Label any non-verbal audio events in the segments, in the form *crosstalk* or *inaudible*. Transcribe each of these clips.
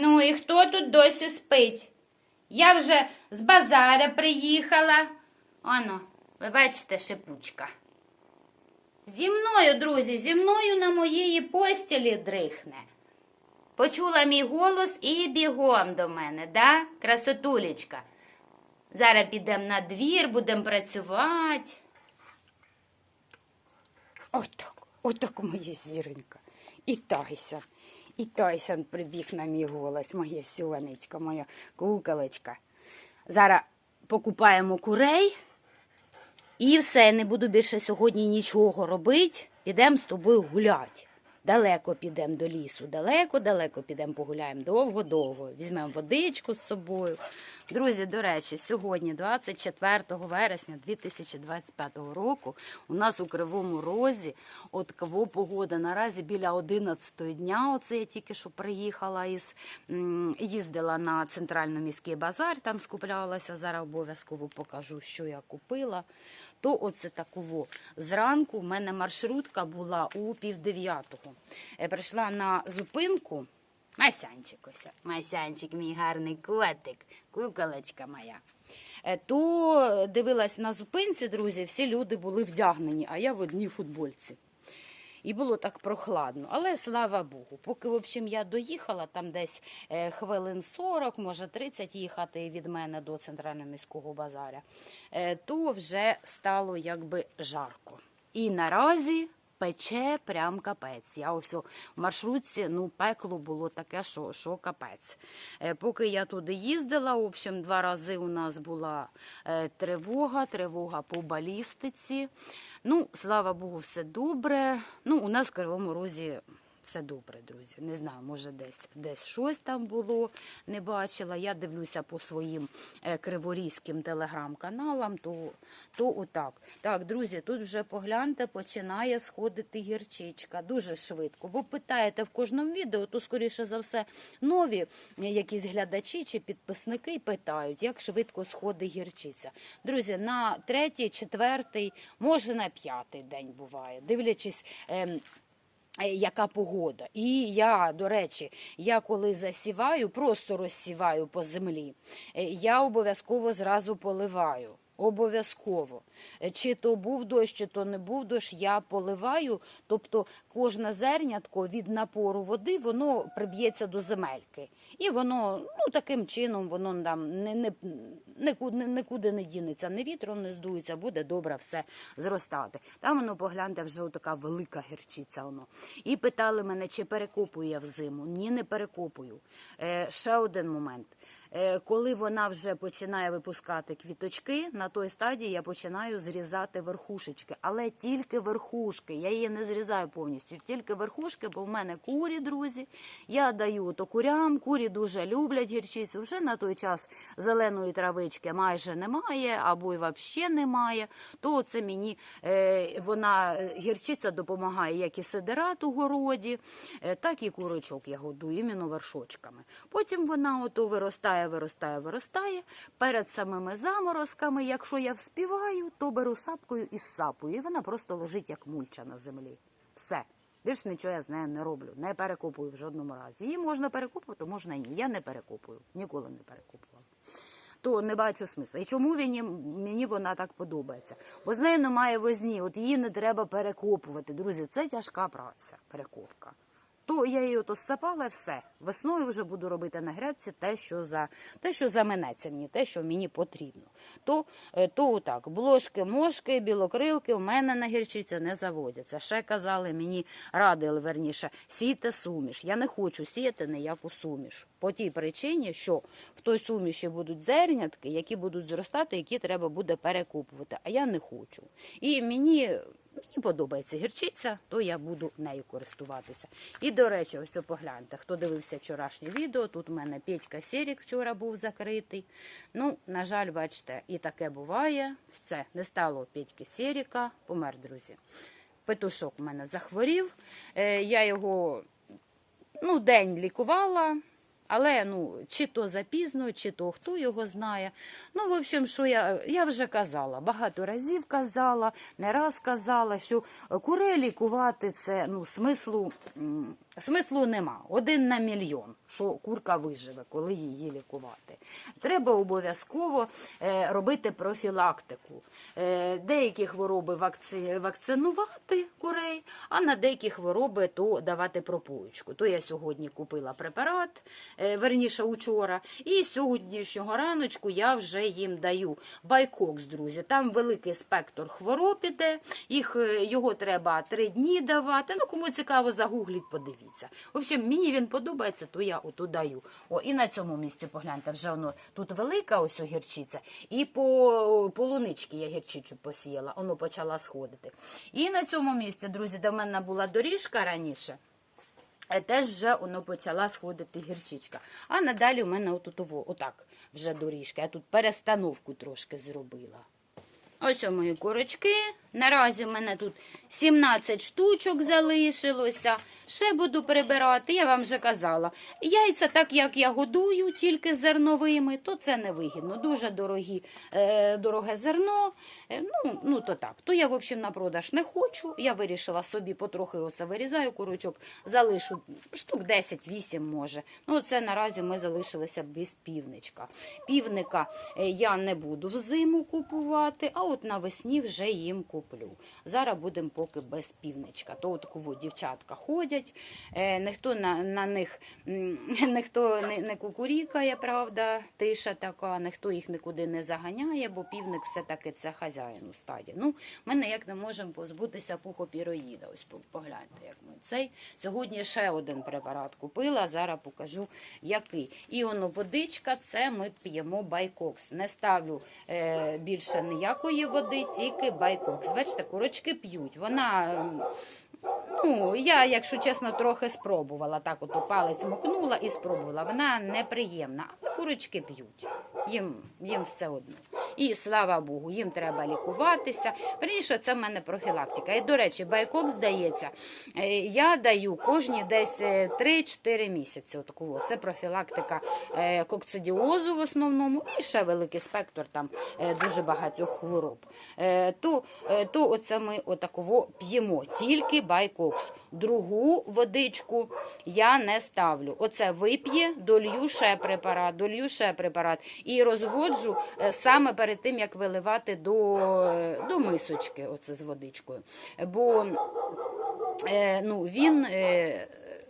Ну і хто тут досі спить? Я вже з базара приїхала. Оно, ви бачите, шипучка. Зі мною, друзі, зі мною на моєї постілі дрихне. Почула мій голос і бігом до мене, да, красотулечка? Зараз підемо на двір, будемо працювати. Отак, отак моя зіронька. І Тайсон. І Тайсон прибіг на мій голос, моє сьонечко, моя куколочка. Зараз покупаємо курей. І все, не буду більше сьогодні нічого робити. Підемо з тобою гуляти. Далеко підемо до лісу, далеко-далеко підемо погуляємо довго-довго. Візьмемо водичку з собою. Друзі, до речі, сьогодні, 24 вересня 2025 року, у нас у Кривому Розі от кого погода наразі біля 11 дня. Оце я тільки що приїхала із їздила на центральний міський базар, там скуплялася. Зараз обов'язково покажу, що я купила. То оце такого. Зранку в мене маршрутка була у півдев'ятого. Е, Прийшла на зупинку. Масянчик ось, Масянчик, мій гарний котик, куколочка моя. Е, То дивилась на зупинці, друзі, всі люди були вдягнені, а я в одній футбольці. І було так прохладно. Але слава Богу, поки в общем, я доїхала, там десь е, хвилин 40, може 30 їхати від мене до центрального міського базаря, е, то вже стало якби жарко. І наразі пече прям капець. Я ось у маршрутці, ну, пекло було таке, що, що капець. Е, Поки я туди їздила, в общем, два рази у нас була е, тривога, тривога по балістиці. Ну, слава Богу, все добре. Ну, у нас в Кривому Розі все добре, друзі. Не знаю, може десь десь щось там було, не бачила. Я дивлюся по своїм е, криворізьким телеграм-каналам, то, то отак. Так, друзі, тут вже погляньте, починає сходити гірчичка дуже швидко. Бо питаєте в кожному відео, то скоріше за все нові е, якісь глядачі чи підписники питають, як швидко сходить гірчиця. Друзі, на третій, четвертий, може на п'ятий день буває, дивлячись. Е, яка погода. І я, до речі, я коли засіваю, просто розсіваю по землі, е, я обов'язково зразу поливаю. Обов'язково. Е, Чи то був дощ, чи то не був дощ, я поливаю. Тобто кожне зернятко від напору води воно приб'ється до земельки. І воно ну, таким чином воно там не, не, нікуди, нікуди не дінеться, ні вітром не здується, буде добре все зростати. Там воно погляньте, вже така велика гірчиця. Воно. І питали мене, чи перекопую я взиму. Ні, не перекопую. Е, ще один момент. Е, Коли вона вже починає випускати квіточки, на той стадії я починаю зрізати верхушечки, але тільки верхушки. Я її не зрізаю повністю, тільки верхушки, бо в мене курі, друзі. Я даю то курям, курі дуже люблять гірчицю. Вже на той час зеленої травички майже немає, або й взагалі немає. То це мені е, вона е, гірчиця допомагає як і сидерат у городі, так і курочок я годую іменно вершочками. Потім вона ото виростає, виростає, виростає. Перед самими заморозками, якщо я вспіваю, то беру сапкою і сапую. І вона просто лежить як мульча на землі. Все. Більш нічого я з нею не роблю, не перекопую в жодному разі. Її можна перекопувати, можна ні. Я не перекопую, ніколи не перекопувала. То не бачу смисла. І чому мені, мені вона так подобається? Бо з нею немає возні, от її не треба перекопувати. Друзі, це тяжка праця, перекопка. То я її ото сапала і все. Весною вже буду робити на грядці те, що за те, що заманеться мені, те, що мені потрібно. То, е, то отак, блошки, мошки, білокрилки в мене на гірчиця не заводяться. Ще казали, мені радили верніше, сійте суміш. Я не хочу сіяти ніяку суміш. По тій причині, що в той суміші будуть зернятки, які будуть зростати, які треба буде перекупувати. А я не хочу. І мені. Мені подобається гірчиця, то я буду нею користуватися. І, до речі, ось погляньте, хто дивився вчорашнє відео, тут у мене Петька Сірік вчора був закритий. Ну, на жаль, бачите, і таке буває. Все, не стало Петьки Сіріка, помер, друзі. Петушок у мене захворів. Е, я його ну, день лікувала. Але ну, чи то запізно, чи то хто його знає. Ну, в общем, що я, я вже казала, багато разів казала, не раз казала, що курей лікувати це ну, смислу, смислу нема. Один на мільйон, що курка виживе, коли її лікувати. Треба обов'язково е, робити профілактику. Е, деякі хвороби вакци, вакцинувати курей, а на деякі хвороби то давати пропоючку. То я сьогодні купила препарат, верніше учора, і сьогоднішнього раночку я вже їм даю байкокс, друзі. Там великий спектр хвороб іде, їх, е, його треба три дні давати. Ну, кому цікаво, загугліть, подивіться. В общем, мені він подобається, то я оту даю. О, і на цьому місці погляньте, вже воно тут велика ось огірчиця, і по полунички я гірчицю посіяла, воно почала сходити. І на цьому місці, друзі, в мене була доріжка раніше. Теж вже воно почала сходити гірчичка. А надалі у мене отут отак вже доріжка. Я тут перестановку трошки зробила. Ось о мої курочки. Наразі в мене тут 17 штучок залишилося. Ще буду прибирати, я вам вже казала. Яйця, так як я годую тільки зерновими, то це невигідно. Дуже дорогі, е, дороге зерно. Е, ну, ну то так. То я, в общем, на продаж не хочу. Я вирішила собі потрохи оце вирізаю курочок, залишу штук 10-8 може. Ну, це наразі ми залишилися без півничка. Півника е, я не буду взиму купувати, а от навесні вже їм куплю. Зараз будемо поки без півничка. То от кого дівчатка ходять, е, ніхто на, на них *laughs* ніхто не, не кукурікає, правда, тиша така, ніхто їх нікуди не заганяє, бо півник все-таки це хазяїн у стаді. Ну, ми ніяк не можемо позбутися пухопіроїда. Ось погляньте, як ми цей. Сьогодні ще один препарат купила, зараз покажу який. І воно водичка, це ми п'ємо байкокс. Не ставлю е, більше ніякої води, тільки байкокс. Бачите, курочки п'ють. Вона. Ну, я, якщо чесно, трохи спробувала. Так, от палець мокнула і спробувала. Вона неприємна, але курочки п'ють. Їм, їм все одно. І слава Богу, їм треба лікуватися. Верніше, це в мене профілактика. І, до речі, байкок здається, е, я даю кожні десь е, 3-4 місяці. Отаку. Це профілактика е, кокцидіозу в основному, і ще великий спектр там е, дуже багатьох хвороб. Е, То, е, то оце ми отаково п'ємо, тільки байкокс. Другу водичку я не ставлю. Оце вип'є, долью ще препарат, долью ще препарат і розводжу е, саме перед тим, як виливати до, до мисочки оце з водичкою. Бо е, ну, він е,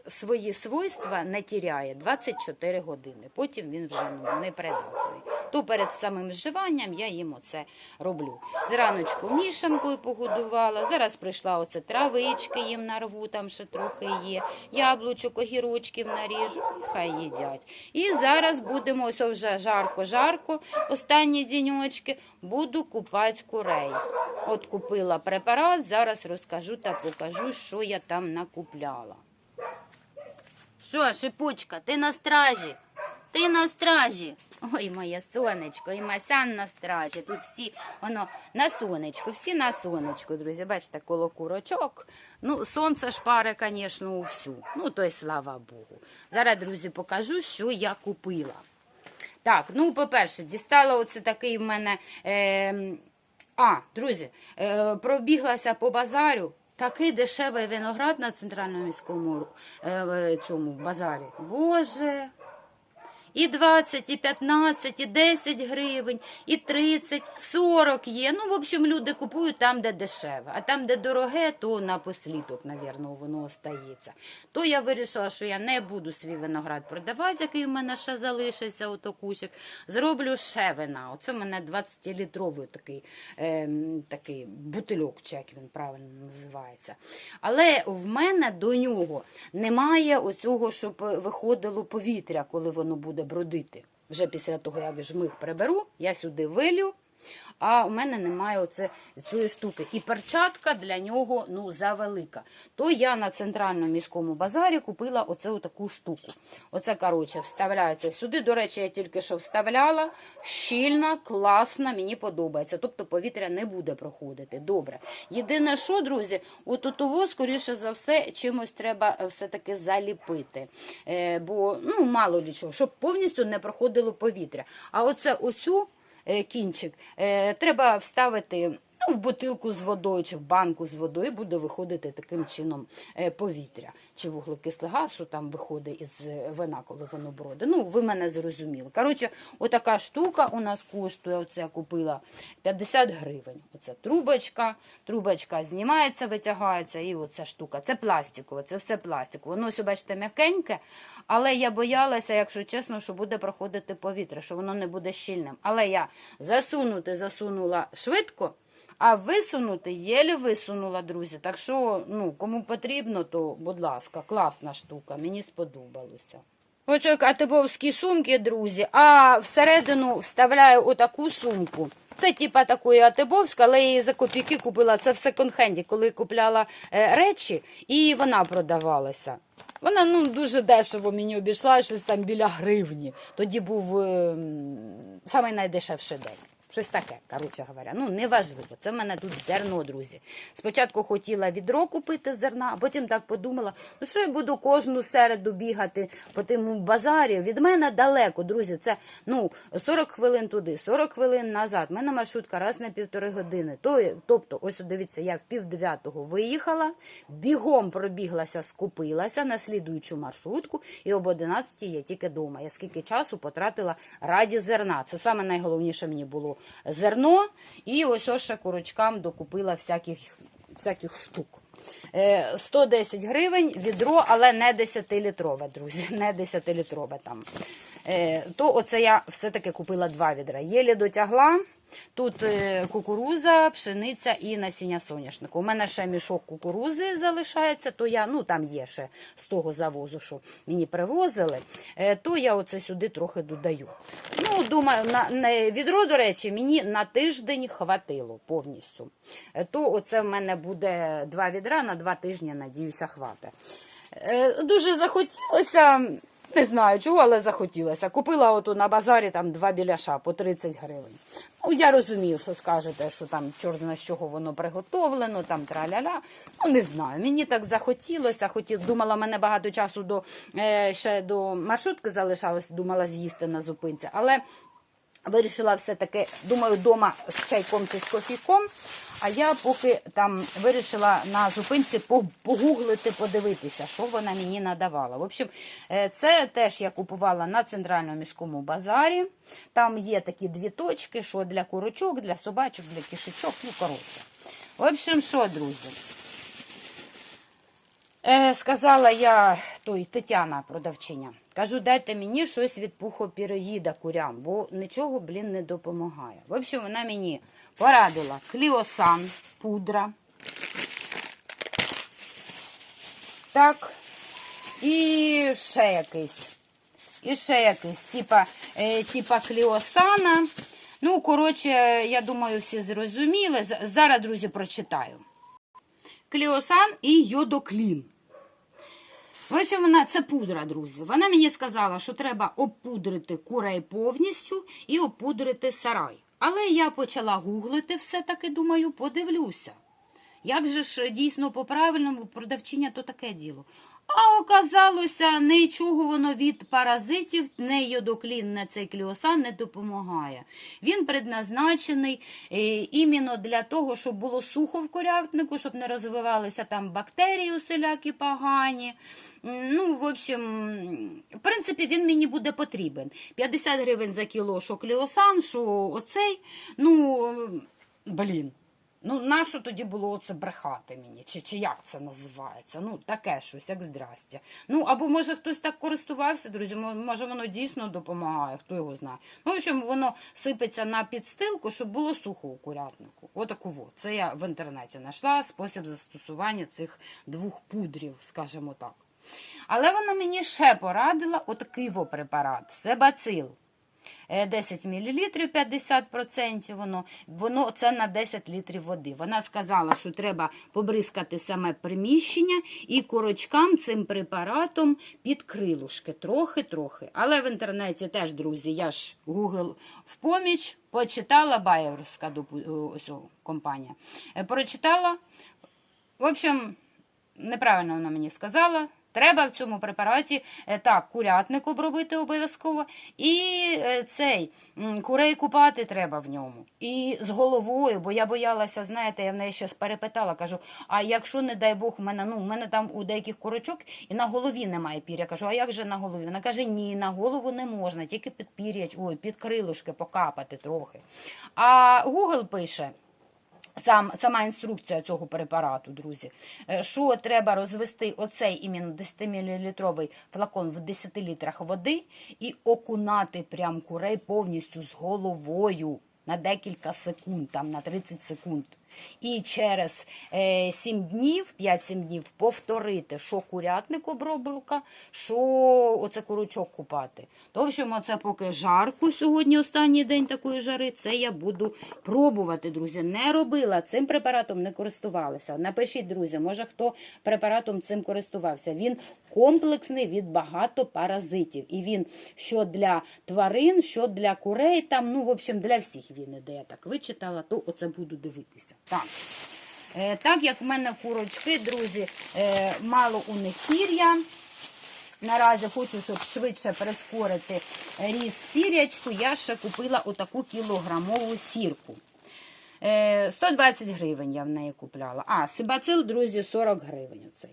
свої свойства не тіряє 24 години. Потім він вже ну, не придатний. То перед самим вживанням я їм оце роблю. Зраночку мішанкою погодувала. Зараз прийшла оце травички їм нарву, там ще трохи є. Яблучок, огірочків наріжу, хай їдять. І зараз будемо ось вже жарко-жарко. Останні діньочки буду купати курей. От купила препарат, зараз розкажу та покажу, що я там накупляла. Що, шипучка, ти на стражі? Ти на стражі. Ой, моє сонечко, і Масян на стражі. Тут всі воно на сонечку, всі на сонечку, друзі. Бачите, коло курочок. Ну, сонце шпари, звісно, у всю. Ну, то й слава Богу. Зараз, друзі, покажу, що я купила. Так, ну, по-перше, дістала оце такий в мене. Е, а, друзі, е, пробіглася по базарю. Такий дешевий виноград на центральному міському е, е, цьому базарі. Боже. І 20, і 15, і 10 гривень, і 30, 40 є. Ну, в общем, люди купують там, де дешеве. А там, де дороге, то на послідок, навірно, воно остається. То я вирішила, що я не буду свій виноград продавати, який у мене ще залишився, ото кущик. Зроблю ще вина. Оце в мене 20-літровий такий, ем, такий бутильок, чи як він правильно називається. Але в мене до нього немає оцього, щоб виходило повітря, коли воно буде бродити. Вже після того, як жмих приберу, я сюди вилю А у мене немає оце, цієї штуки. І перчатка для нього ну, завелика. То я на центральному міському базарі купила оце таку штуку. Оце, коротше, вставляється сюди. До речі, я тільки що вставляла. Щільна, класна, мені подобається. Тобто повітря не буде проходити. Добре. Єдине, що, друзі, от того, скоріше за все, чимось треба е, все-таки заліпити. Е, бо ну, мало лі чого, щоб повністю не проходило повітря. А оце оцю кінчик. Е, треба вставити ну, в бутилку з водою чи в банку з водою, буде виходити таким чином е, повітря. Чи вуглекислий газ, що там виходить із е, вина, коли воно броде. Ну, ви мене зрозуміли. Коротше, отака штука у нас коштує, оце я купила 50 гривень. Оце трубочка, трубочка знімається, витягається, і оця штука. Це пластикове, це все пластикове. Воно ось, бачите, м'якеньке, але я боялася, якщо чесно, що буде проходити повітря, що воно не буде щільним. Але я засунути засунула швидко. А висунути єлі висунула, друзі. Так що, ну, кому потрібно, то, будь ласка, класна штука, мені сподобалося. Оце катебовські сумки, друзі, а всередину вставляю отаку сумку. Це типа такої атибовська, але я її за копійки купила. Це в секонд-хенді, коли купляла е, речі, і вона продавалася. Вона ну дуже дешево мені обійшла, щось там біля гривні. Тоді був е, найдешевший день. Щось таке, коротше говоря. Ну, неважливо. Це в мене тут зерно, друзі. Спочатку хотіла відро купити зерна, а потім так подумала, ну що я буду кожну середу бігати по тим базарі. Від мене далеко, друзі. Це ну 40 хвилин туди, 40 хвилин назад. У мене маршрутка раз на півтори години. То, тобто, ось дивіться, я в пів дев'ятого виїхала, бігом пробіглася, скупилася на слідуючу маршрутку, і об 11 я тільки вдома. Я скільки часу потратила раді зерна. Це саме найголовніше мені було зерно. І ось ось ще курочкам докупила всяких, всяких штук. Е, 110 гривень відро, але не 10-літрове, друзі, *laughs* не 10-літрове там. Е, То оце я все-таки купила два відра. Єлі дотягла. Тут е, кукуруза, пшениця і насіння соняшнику. У мене ще мішок кукурузи залишається, то я, ну там є ще з того завозу, що мені привозили, е, то я оце сюди трохи додаю. Ну, думаю, на, на відро, до речі, мені на тиждень хватило повністю. Е, То оце в мене буде два відра на два тижні, надіюся, хватить. Дуже захотілося. Не знаю чого, але захотілося. Купила оту на базарі там два біляша по 30 гривень. Ну, я розумію, що скажете, що там чорт зна з чого воно приготовлено, там траля-ля. Ну, не знаю. Мені так захотілося. Хотів, думала, мене багато часу до, е, ще до маршрутки залишалось, думала з'їсти на зупинці. Але Вирішила все-таки, думаю, вдома з чайком чи з кофійком. А я поки там вирішила на зупинці по- погуглити, подивитися, що вона мені надавала. В общем, е, це теж я купувала на центральному міському базарі. Там є такі дві точки, що для курочок, для собачок, для кішечок. Ну, коротше. В общем, що, друзі? Е, сказала я той Тетяна продавчиня. Кажу, дайте мені щось від пухопіроїда курям, бо нічого, блін, не допомагає. В общем, вона мені порадила кліосан, пудра. Так. І ще якийсь. І ще якийсь, типа, е, типа кліосана. Ну, коротше, я думаю, всі зрозуміли. Зараз, друзі, прочитаю. Кліосан і йодоклін. В общем, вона це пудра, друзі. Вона мені сказала, що треба обпудрити курей повністю і опудрити сарай. Але я почала гуглити все-таки, думаю, подивлюся. Як же ж дійсно по-правильному продавчиня то таке діло. А оказалося, нічого воно від паразитів, не йодоклін, цей кліосан не допомагає. Він предназначений е, іменно для того, щоб було сухо в курятнику, щоб не розвивалися там бактерії усілякі погані. Ну, в общем, в принципі, він мені буде потрібен. 50 гривень за кіло, що кліосан, що оцей. Ну, блін. Ну, нащо тоді було оце брехати мені? Чи, чи як це називається? Ну, таке щось, як здрастя. Ну, або може хтось так користувався, друзі, може воно дійсно допомагає, хто його знає. Ну, в общем, воно сипеться на підстилку, щоб було сухо у курятнику. Отаку вот. Це я в інтернеті знайшла спосіб застосування цих двох пудрів, скажімо так. Але вона мені ще порадила отакий во препарат себацил. Е, 10 мл 50%, воно, воно це на 10 літрів води. Вона сказала, що треба побризкати саме приміщення і корочкам цим препаратом під крилушки. Трохи-трохи. Але в інтернеті теж, друзі, я ж Google в поміч почитала Байерська компанія. Е, Прочитала. В общем, неправильно вона мені сказала. Треба в цьому препараті е, так, курятник обробити обов'язково. І е, цей курей купати треба в ньому. І з головою, бо я боялася, знаєте, я в неї ще перепитала, кажу: а якщо, не дай Бог, в мене, ну, в мене там у деяких курочок і на голові немає пір'я. Кажу, а як же на голові? Вона каже, ні, на голову не можна, тільки під пір'я, ой, під крилишки покапати трохи. А Google пише. Сам, сама інструкція цього препарату, друзі, е, що треба розвести оцей іменно 10-мл флакон в 10 літрах води і окунати прям курей повністю з головою на декілька секунд, там на 30 секунд. І через е, 7 днів, 5-7 днів повторити, що курятник обробка, що оце курочок купати. То, в общем, оце поки жарко сьогодні, останній день такої жари, це я буду пробувати, друзі. Не робила, цим препаратом не користувалася. Напишіть, друзі, може хто препаратом цим користувався. Він комплексний від багато паразитів. І він що для тварин, що для курей, там, ну, в общем, для всіх він іде. Я так вичитала, то оце буду дивитися. Так. Е, Так як в мене курочки, друзі, е, мало у них пір'я. Наразі хочу, щоб швидше прискорити ріст пір'ячку, я ще купила отаку кілограмову сірку. Е, 120 гривень я в неї купляла. А, сибацил, друзі, 40 гривень оцей.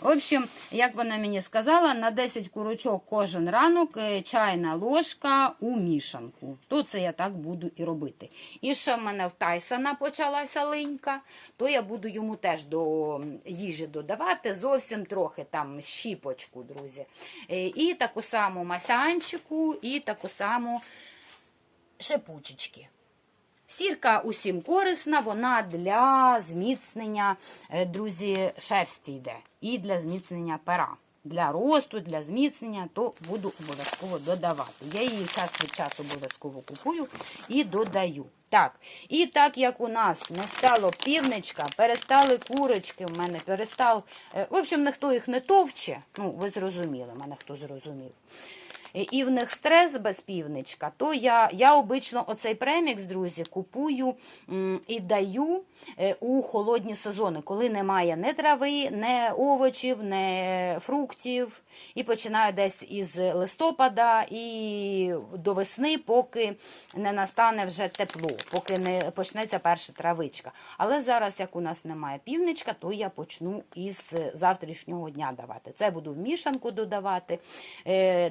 В общем, як вона мені сказала, на 10 курочок кожен ранок е, чайна ложка у мішанку. То це я так буду і робити. І ще в мене в Тайсона почалася линька, то я буду йому теж до їжі додавати зовсім трохи там щіпочку, друзі. Е, І таку саму масянчику, і таку саму шипучечки. Сірка усім корисна, вона для зміцнення, е, друзі, шерсті йде. І для зміцнення пера. Для росту, для зміцнення, то буду обов'язково додавати. Я її час від часу обов'язково купую і додаю. Так, і так як у нас не стало півничка, перестали курочки, в мене перестав. е, В общем, ніхто їх не товче. Ну, ви зрозуміли, мене хто зрозумів. І в них стрес без півничка, то я, я обично оцей премікс, друзі, купую і даю е, у холодні сезони, коли немає ні трави, ні овочів, ні фруктів. І починаю десь із листопада і до весни, поки не настане вже тепло, поки не почнеться перша травичка. Але зараз, як у нас немає півничка, то я почну із завтрашнього дня давати. Це буду в мішанку додавати е,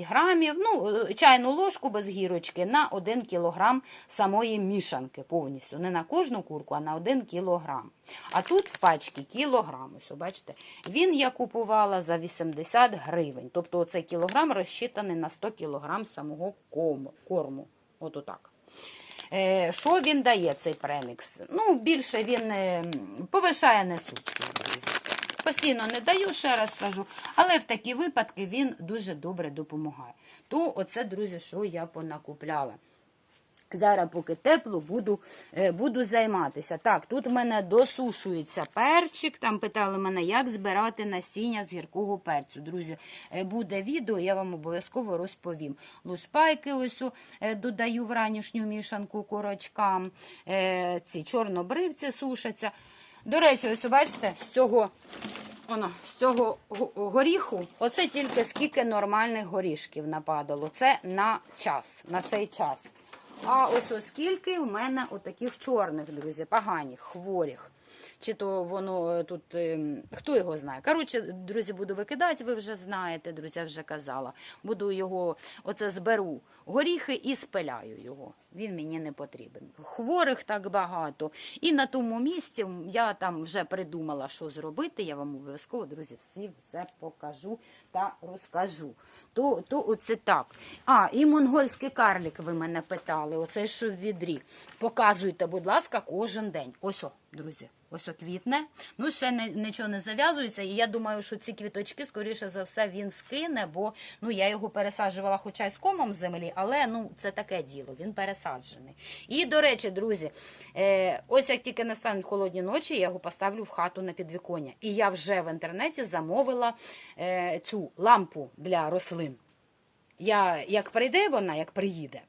10 грамів, ну, е, чайну ложку без гірочки на 1 кілограм самої мішанки повністю. Не на кожну курку, а на 1 кілограм. А тут в пачці кілограм. Ось, бачите, він я купувала за 80 гривень. Тобто оцей кілограм розчитаний на 100 кілограм самого корму. От отак. Е, Що він дає, цей премікс? Ну, більше він е, повишає друзі. Постійно не даю, ще раз кажу, але в такі випадки він дуже добре допомагає. То оце, друзі, що я понакупляла. Зараз, поки тепло, буду, е, буду займатися. Так, тут в мене досушується перчик. Там питали мене, як збирати насіння з гіркого перцю. Друзі, е, буде відео, я вам обов'язково розповім. Лушпайки ось е, додаю в ранішню мішанку корочкам. Ці чорнобривці сушаться. До речі, ось бачите, з цього Воно, з цього горіху, оце тільки скільки нормальних горішків нападало. Це на час, на цей час. А ось оскільки в мене отаких чорних, друзі, поганих, хворих. Чи то воно е, тут, ем, хто його знає. Коротше, друзі, буду викидати, ви вже знаєте, друзі, вже казала. Буду його, оце зберу горіхи і спиляю його. Він мені не потрібен. Хворих так багато. І на тому місці я там вже придумала, що зробити. Я вам обов'язково, друзі, всі все покажу та розкажу. То, то оце так. А, і монгольський карлік ви мене питали. Оце що в відрі. Показуйте, будь ласка, кожен день. Ось, о, друзі. Ось о квітне. Ну, ще не, нічого не зав'язується. І я думаю, що ці квіточки, скоріше за все, він скине, бо ну, я його пересаджувала хоча й з комом землі, але ну, це таке діло, він пересаджений. І, до речі, друзі, е, ось як тільки настануть холодні ночі, я його поставлю в хату на підвіконня. І я вже в інтернеті замовила е, цю лампу для рослин. Я, як прийде вона, як приїде,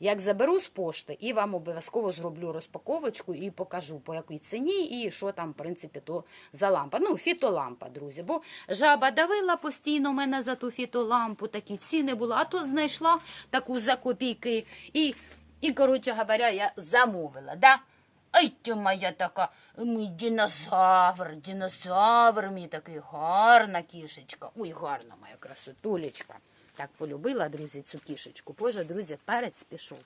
як заберу з пошти, і вам обов'язково зроблю розпаковочку і покажу, по якій ціні і що там, в принципі, то за лампа. Ну, фітолампа, друзі. Бо жаба давила постійно мене за ту фітолампу, такі ціни були, а тут знайшла таку за копійки. І, і коротше говоря, я замовила. Да? Ай ти моя така, мій динозавр, динозавр мій такий гарна кішечка. Ой, гарна моя красотулечка. Так полюбила, друзі, цю кішечку. Боже, друзі, перець пішов.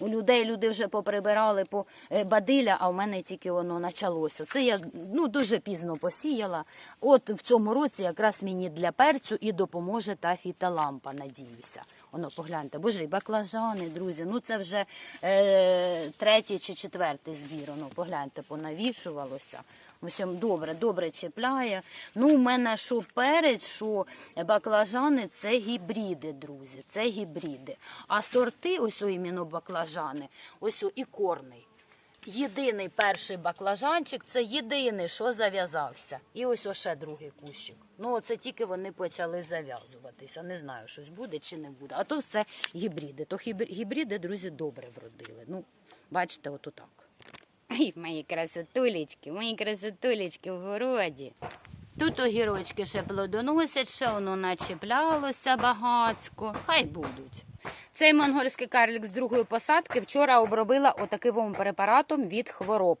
У людей люди вже поприбирали по е, бадиля, а в мене тільки воно почалося. Це я ну, дуже пізно посіяла. От в цьому році якраз мені для перцю і допоможе та фіталампа, надіюся. Воно погляньте, боже, і баклажани, друзі. Ну це вже е, третій чи четвертий збір. Воно погляньте, понавішувалося. Общем, добре, добре чіпляє. Ну, у мене що перець, що баклажани це гібриди, друзі. Це гібриди. А сорти, ось іменно баклажани, ось і корний. Єдиний перший баклажанчик це єдиний, що зав'язався. І ось ще другий кущик. Ну, це тільки вони почали зав'язуватися. Не знаю, щось буде чи не буде. А то все гібриди. То гібриди, друзі, добре вродили. Ну, бачите, от отак. Ай, мої красотулечки, мої красотулечки в городі. Тут огірочки ще плодоносять, ще воно начеплялося багацько. Хай будуть. Цей монгольський карлік з другої посадки вчора обробила отаким препаратом від хвороб.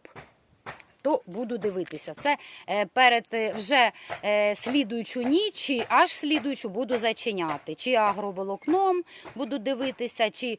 То буду дивитися. Це е, перед е, вже е, слідуючу ніч, чи аж слідуючу буду зачиняти. Чи агроволокном буду дивитися, чи,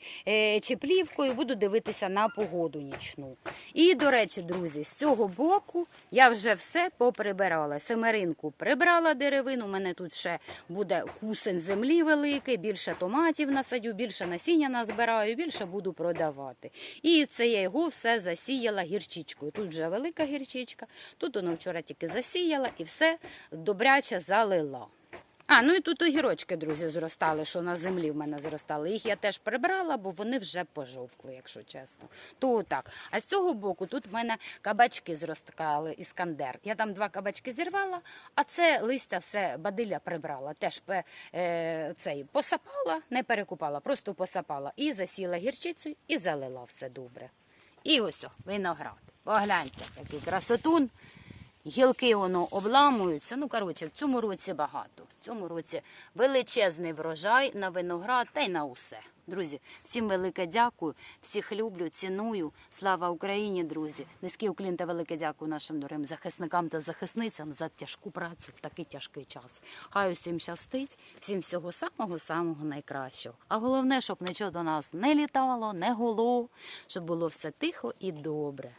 чи плівкою буду дивитися на погоду нічну. І, до речі, друзі, з цього боку я вже все поприбирала. Семеринку прибрала деревину. У мене тут ще буде кусень землі великий, більше томатів насадю, більше насіння назбираю, більше буду продавати. І це я його все засіяла гірчичкою. Тут вже велика гірчичка, тут воно вчора тільки засіяла і все добряче залила. А, ну і тут огірочки, друзі, зростали, що на землі в мене зростали. Їх я теж прибрала, бо вони вже пожовкли, якщо чесно. То так. А з цього боку тут в мене кабачки зростали іскандер. Я там два кабачки зірвала, а це листя все бадиля прибрала. Теж е, цей посапала, не перекупала, просто посапала і засіла гірчицею і залила все добре. І ось о, виноград. Погляньте, який красотун. Гілки воно обламуються. Ну, коротше, в цьому році багато. В цьому році величезний врожай на виноград та й на усе. Друзі, всім велике дякую, всіх люблю, ціную. Слава Україні, друзі! Низький уклін та велике дякую нашим дорогим захисникам та захисницям за тяжку працю в такий тяжкий час. Хай усім щастить, всім всього самого самого найкращого. А головне, щоб нічого до нас не літало, не гуло, щоб було все тихо і добре.